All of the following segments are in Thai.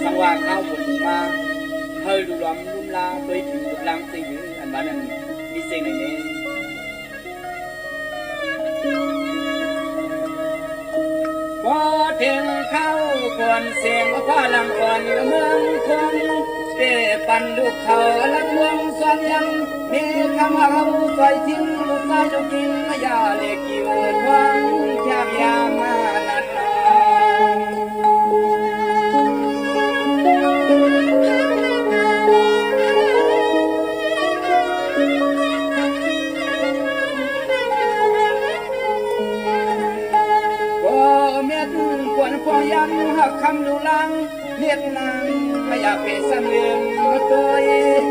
สังวาข้าวผลมาเฮ้ยดูล้อมลุ่มลาโดยถึงลุกลังตีหรืออันบ้านนั้นมีเสียงไหนเนี่ยพอถึงเข้าควรเสียงว่าลำก่อนเมืองคง เตปันลูกเขาลังเมืองส่วนยังมีคำว่าเขาซอยทิ้งลูกชายลูกกินยาเล็กอยู่ทวังยามยามมานานนานก็เม็ดควรควงยังหักคำดูลัง เรียกนางไม่อยากเป็นสำเร็จมาตัวเอง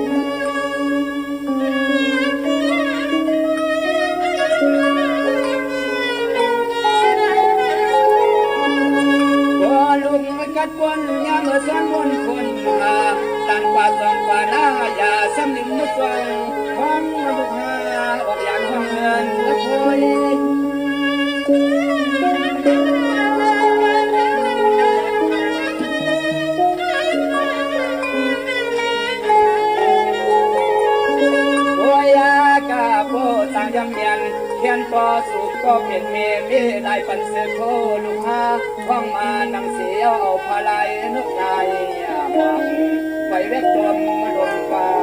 ก็ลุงกัดบนยามเมื่อสอนบนคนมาตันกว่าสองกว่าหน้าอย่าสำหนึกมุดฟังของมาบุกหาออกอย่างห้องเงินและโอย ยำเมียนเขียนปอสุกก็เป็นเมมีได้ปันเสือโคลูกหาห้องมานังเสียวเอาพลายนุกนายมองไปเวทตมมาดนฟ้า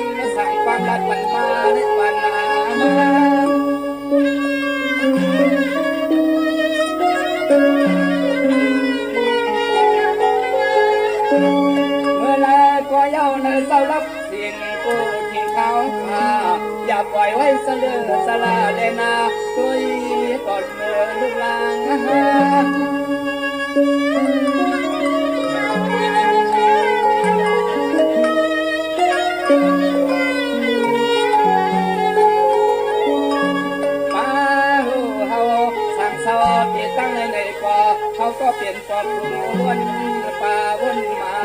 งนำนองมาสร้างเตยาเมียวนั้นเฮาเกินนาโอ้ตวนเฮือนก็มีเฮาในสังตีไกว่าในก็ไล่ก็ใจขยันสั่งความรักมันมาในปัญหามาเมื่อไรก็เย้าในเศร้ารับสิ่งกูทิ้งเขาขาอย่าปล่อยไว้เสลือสลาเลยนาตัวอีกอดเมื่อลูกลาง ในในก่อเขาก็เปลี่ยนปอบวนป่าวนมา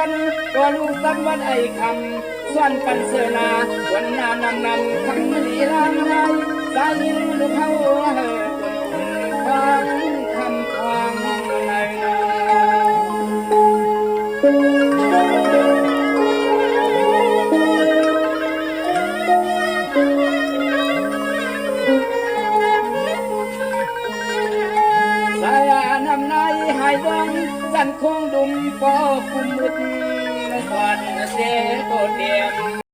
กันก็ลูกสักวันไอ้คำส่วนปันเสนาวันนานำนำทั้งลีลางไห้สายินลูกเขาเฮคนอุ่นฟัง hôm nay hai vong dân không đúng có cùng một toàn sẽ tốt đẹp